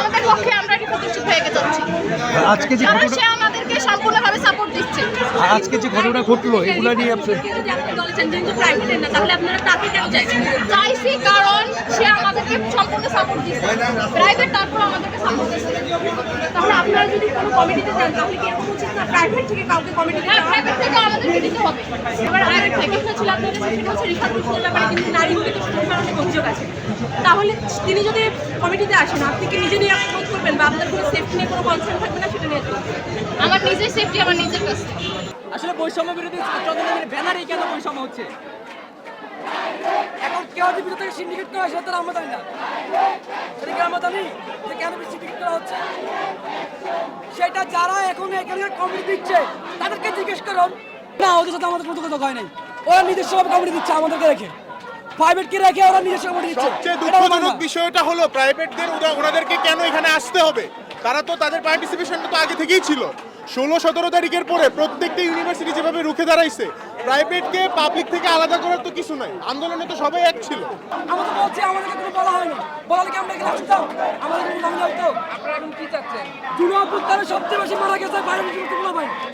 আমাদের পক্ষে আমরা এটি প্রতিষ্ঠিত হয়ে যাচ্ছি আজকে যে কারণ সে ঘটনা আমাদেরকে সম্পূর্ণভাবে সাপোর্ট দিচ্ছে। আজকে যে ঘটনা ঘটলো এগুলা নিয়ে আপনি চাইছি কারণ সে আমাদেরকে সম্পূর্ণ সাপোর্ট দিচ্ছে। প্রাইভেট তারপর আমাদেরকে সাপোর্ট দিচ্ছে। তাহলে আপনারা যদি কোনো কমিটিতে যান তাহলে কি এরকম উচিত না? প্রাইভেট থেকে কাউকে কমিটিতে প্রাইভেট থেকে আমাদেরকে দিতে হবে। ছিল সেটা হচ্ছে রিফাত হোসেনের ব্যাপারে কিন্তু নারী মূলত অভিযোগ আছে। তাহলে তিনি যদি কমিটিতে আসেন আপনি কি নিজে নিয়ে বোধ করবেন বা আপনার কোনো সেফটি নিয়ে কোনো কনসার্ন থাকবে না সেটা নিয়ে আমার নিজের সেফটি আমার নিজের কাছে আসলে বৈষম্য বিরোধী ছাত্র আন্দোলনের ব্যানারেই কেন বৈষম্য হচ্ছে? এখন কেউ যদি ভিতর থেকে সিন্ডিকেট করা হয় সেটা আমরা জানি না। সেটা কি আমরা জানি যে কেন সিন্ডিকেট করা হচ্ছে? সেটা যারা এখন এখানে কমিটি দিচ্ছে তাদেরকে জিজ্ঞেস করুন। না ওদের সাথে আমাদের কোনো যোগাযোগ হয় নাই। ওরা নিজস্ব কমিটি দিচ্ছে আমাদেরকে রেখে প্রাইভেটকে রেখে ওরা নিজস্ব কমিটি দিচ্ছে। সবচেয়ে এটা দুঃখজনক বিষয়টা হলো প্রাইভেটদের ওনাদেরকে কেন এখানে আসতে হবে? তারা তো তাদের পার্টিসিপেশনটা তো আগে থেকেই ছিল। ষোলো সতেরো তারিখের পরে প্রত্যেকটা ইউনিভার্সিটি যেভাবে রুখে দাঁড়াইছে প্রাইভেটকে পাবলিক থেকে আলাদা করার তো কিছু নাই। আন্দোলনে তো সবাই এক ছিল। আমাদের বলছে আমাদেরকে কোনো বলা হয়নি। বলা কি আমরা এখানে আসতাম আমাদের কোনো নাম হতো আপনারা এখন কি চাচ্ছেন? জুনিয়র পুত্তারে সবচেয়ে